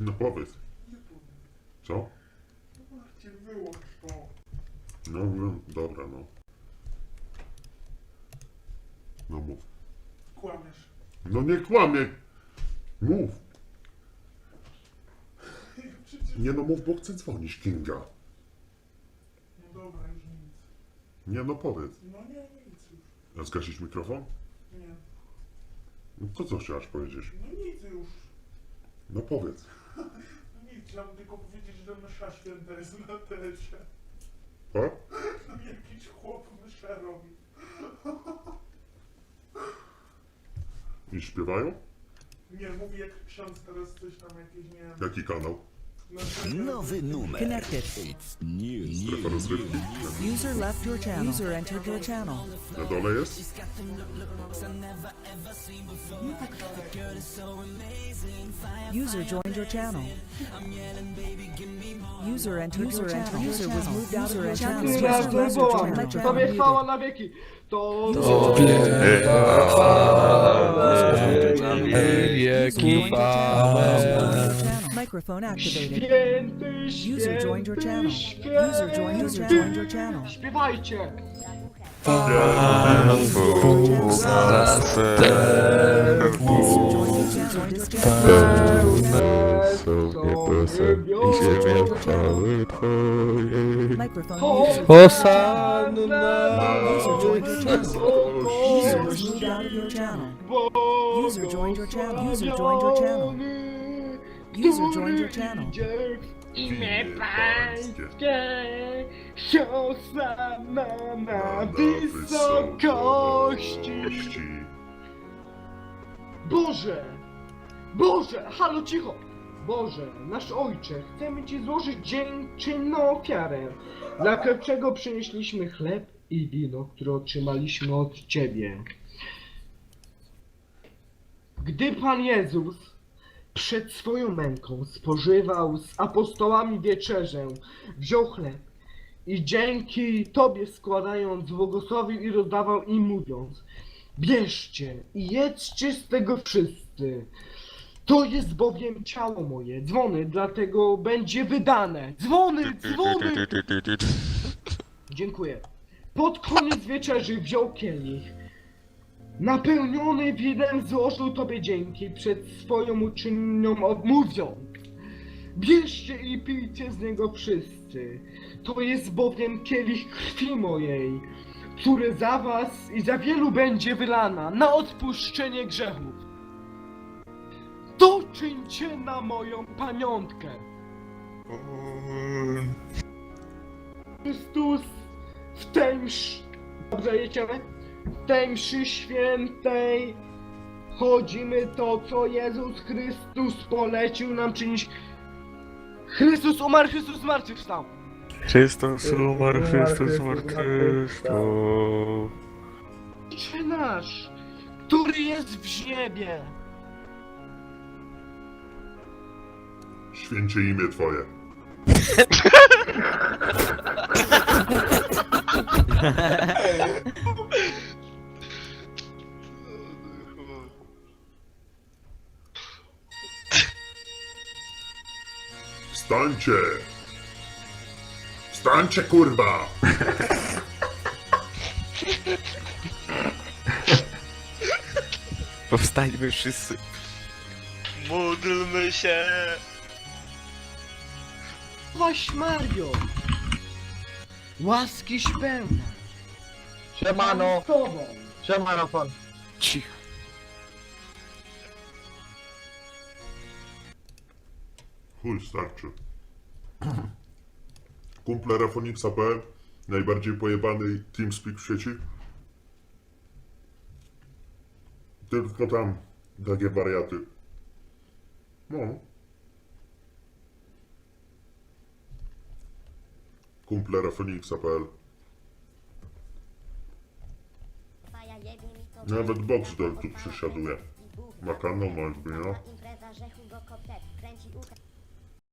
No powiedz. Nie powiem. Co? Marcin, wyłącz to. No, no dobra, no. No mów. Kłamiesz. No nie kłamie. Mów. Przecież... Nie no mów, bo chcę dzwonić Kinga. No dobra, już nic. Nie no powiedz. No nie, nic już. A zgasić mikrofon? Nie. No to co chciałaś powiedzieć? No nic już. No powiedz. No nic, chciałem tylko powiedzieć, że msza święta jest na tesie. A? No jakiś chłop mszę robi. I śpiewają? Nie, mówi jak ksiądz teraz coś tam jakieś, nie wiem. Jaki kanał? Na tesie- Nowy numer. Connected. Strefa rozrywki? User left your channel. User entered your channel. Na dole jest? User joined your channel. User entered your channel. User was moved out of your channel. User bardzo, was your channel. Tobie chwała na wieki. To Wieki Microphone activated. święty, User joined your channel. święty, User joined, user joined your channel. Śpiewajcie. User joined your channel. Sobie proszę i ziemię chwały Microphone O, muted. Hosanna! User joined your channel. User was moved out of your channel. User joined your channel. User joined your channel. User joined your channel. Imię Pańskie. Hosanna na wysokości. Boże! Boże! Halo, cicho! Boże, nasz Ojcze, chcemy Ci złożyć dziękczynną ofiarę, dla którego przynieśliśmy chleb i wino, które otrzymaliśmy od Ciebie. Gdy Pan Jezus przed swoją męką spożywał z apostołami wieczerzę, wziął chleb i dzięki Tobie składając błogosławił i rozdawał im mówiąc Bierzcie i jedzcie z tego wszyscy. To jest bowiem ciało moje. Dzwony, dlatego będzie wydane. Dzwony, dzwony! Dziękuję. Pod koniec wieczerzy wziął kielich. Napełniony winem złożył Tobie dzięki przed swoją uczynną odmówiąc. Bierzcie i pijcie z niego wszyscy. To jest bowiem kielich krwi mojej, który za was i za wielu będzie wylana na odpuszczenie grzechów. To czyńcie na moją pamiątkę. Chrystus w mszy... Dobrze jedziemy? W tej mszy świętej chodzimy to, co Jezus Chrystus polecił nam czynić. Chrystus umarł, Chrystus zmartwychwstał. Chrystus umarł, Chrystus zmartwychwstał. Ojcze nasz, który jest w niebie. Święcie imię Twoje. Wstańcie! Wstańcie, kurwa! Powstańmy wszyscy. Módlmy się! Waś Mario. Łaskiś pełna. Siemano, Z Tobą. siemano pan. Cicho. Chuj, starczy. Kumple Rafoniksa.pl Najbardziej pojebany TeamSpeak w sieci. Tylko tam takie wariaty. No. Kumple Rafoniksa.pl Nawet Boxdel tu przysiaduje. Ma kanał, ma no.